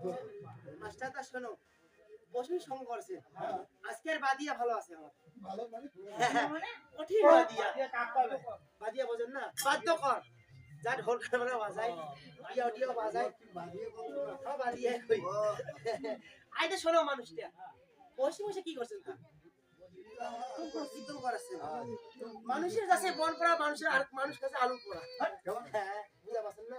তুমি শোনো বসুন সঙ্গ করছে। আজকের বাদিয়া ভালো আছে আমার। ভালো মানে কঠিন বাদিয়া বাদিয়া। বোঝেন না? বাদ্য কর। যা ঢোল ইয়া বাদিয়া কই আইতে শোনো মানুষটা। বসে বসে কি করছেন তা? মানুষের কাছে বন পড়া মানুষের আর মানুষ কাছে আলু পড়া? হ্যাঁ বুঝা পাচ্ছেন না?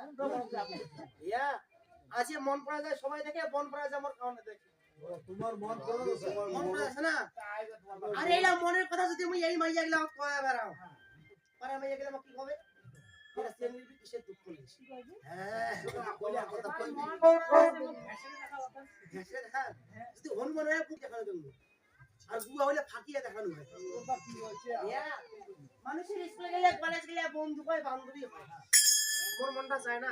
আজকে মন পড়া যায় সবাই দেখে বন পড়া যায় আমার কারণে দেখে। তোমার মন করো তোমার মন মন পড়া আছে না? আরে এলা মনের কথা যদি আমি এই মাইয়া গেলাম কয়া বেড়াও আরে মাইয়া গেলাম কি হবে? হ্যাঁ। দেখা যদি হনুমান হয় বুক দেখানো জন্য। আর হলে ফাঁকিয়ে দেখানো হয়। মানুষের স্কুলে গেলে কলেজ গেলে বন্ধু হয় বান্ধবী হয়। মোর মনটা চায় না?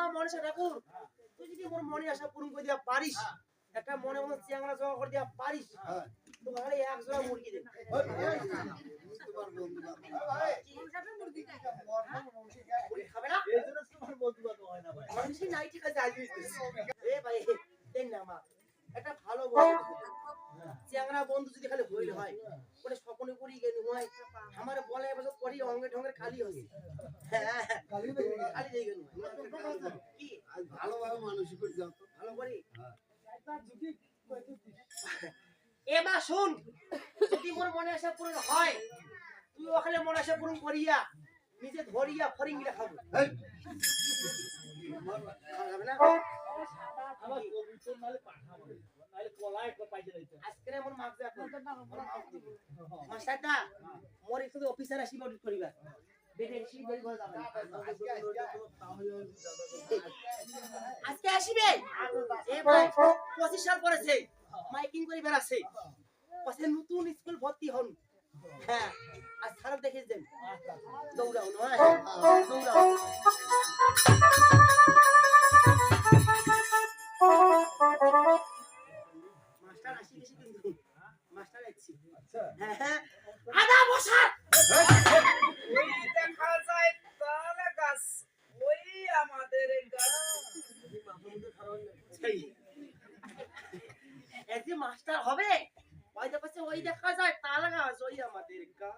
এবার মনসা ঠাকুর তুই যদি মোর মনে আশা পূরণ করে দেওয়া পারিস একটা মনে মনে চেংড়া জমা করে দেওয়া পারিস হ্যাঁ। তো ভালো এক জোড়া মুরগি দে। ওই, ওই, তোমার বন্ধু বান্ধব খাবে না মানুষই নাই ঠিক আছে আজ ভালোভাবে মানুষই করে যাও তো ভালো করি হ্যাঁ। এবার শুন যদি মোর মনে আসা পূরণ হয় তুই ওখানে মনে আসা পূরণ করিয়া নিজে ধরিয়া ফরিঙ্গিটা খাব। এই, খাওয়া যাবে না? আজকে মোর মাপ যা মোর একটু অফিসার আসিব অডিট করিবা আজকে আসিবে? পঁচিশ সাল করেছে মাইকিং করে বেড়াচ্ছে। পাশে নতুন স্কুল ভর্তি হন। হ্যাঁ আর সারা দেখে দেন। দৌড়াও, নয়? দৌড়াও। মাস্টার হবে ওই দেখো সে ওই দেখা যায় ওই আমাদের কি?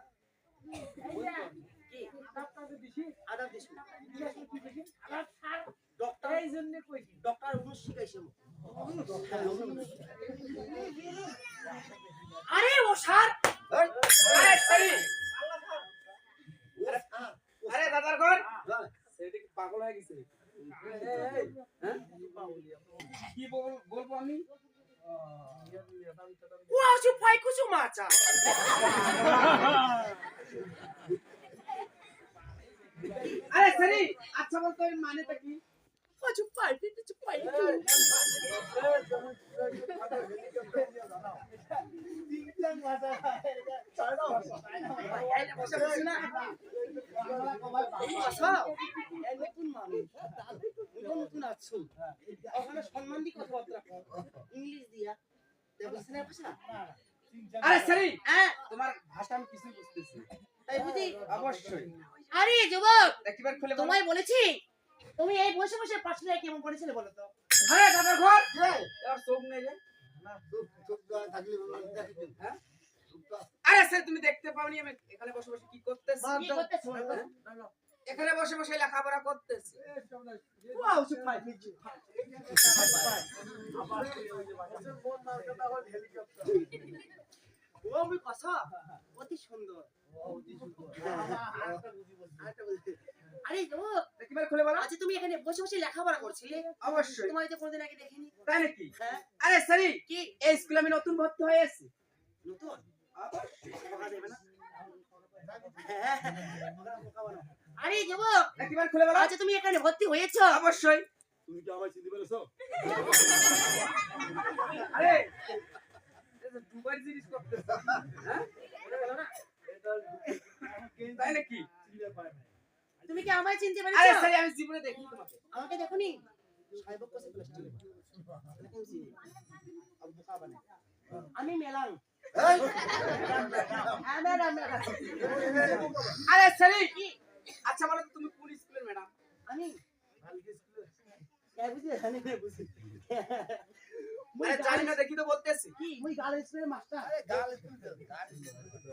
আরে ও স্যার এই, আরে সেই হ্যাঁ, আরে দাদার ঘর হ্যাঁ। সেটা কি পাগল হয়ে গেছে হ্যাঁ কি বল বলব আমি? ও আসু পাই কুসু মাচা আরে সরি আচ্ছা বলতো এর মানেটা কি? পাই আসো এই নতুন মানুষ নতুন নতুন আছো ওখানে সম্মান দিয়ে কথাবার্তা কও। ইংলিশ দিয়া। দেখছিস না ভাষা আরে সরি। হ্যাঁ। তোমার ভাষা আমি কিছু বুঝতেছি তাই বুঝি? অবশ্যই। আরে যুবক! একবার খুলে তোমায় বলেছি। তুমি এই বসে বসে পাশে কেমন করেছিলে বলো তো? আরে দাদা ঘর। রে, আর চোখ নেই রে। চোখ চোখ থাকলে হ্যাঁ? আরে স্যার তুমি দেখতে পাওনি আমি এখানে বসে বসে কি করতেছি? কি করতেছো? এখানে বসে বসে লেখাপড়া করতেছি। ও আমি অতি সুন্দর। আরে ও একেবারে খুলে বলো। আচ্ছা তুমি এখানে বসে বসে লেখাপড়া করছিলে? অবশ্যই। তোমার তো কোনোদিন আগে দেখিনি। তাই নাকি? হ্যাঁ। আরে সারি কি? এই স্কুলে আমি নতুন ভর্তি হয়ে এসেছি। নতুন? দেবে না। আরে যুবক একেবারে খুলে বলো। আচ্ছা তুমি এখানে ভর্তি হয়েছো? অবশ্যই। তুমি কি আমায় চিনতে পেরেছ? আরে দুবার জিনিস করতেছি। হ্যাঁ? তাই নাকি? তুমি কি আমায় চিনতে আরে পেরেছ সারি আমি জীবনে দেখিনি তোমাকে। আমাকে দেখোনি? সাইবক কোসে প্লাস্টিক আমি মেলাং। এই, হ্যাঁ আরে সারি আচ্ছা বলো তুমি কোন স্কুলের ম্যাডাম আমি? হ্যাঁ, বুঝি জানি না বুঝি। আরে জানি না দেখি তো বলতেছি। কি? ওই গার্ল স্কুলের মাস্টার আরে গাল স্কুল তো, স্কুল।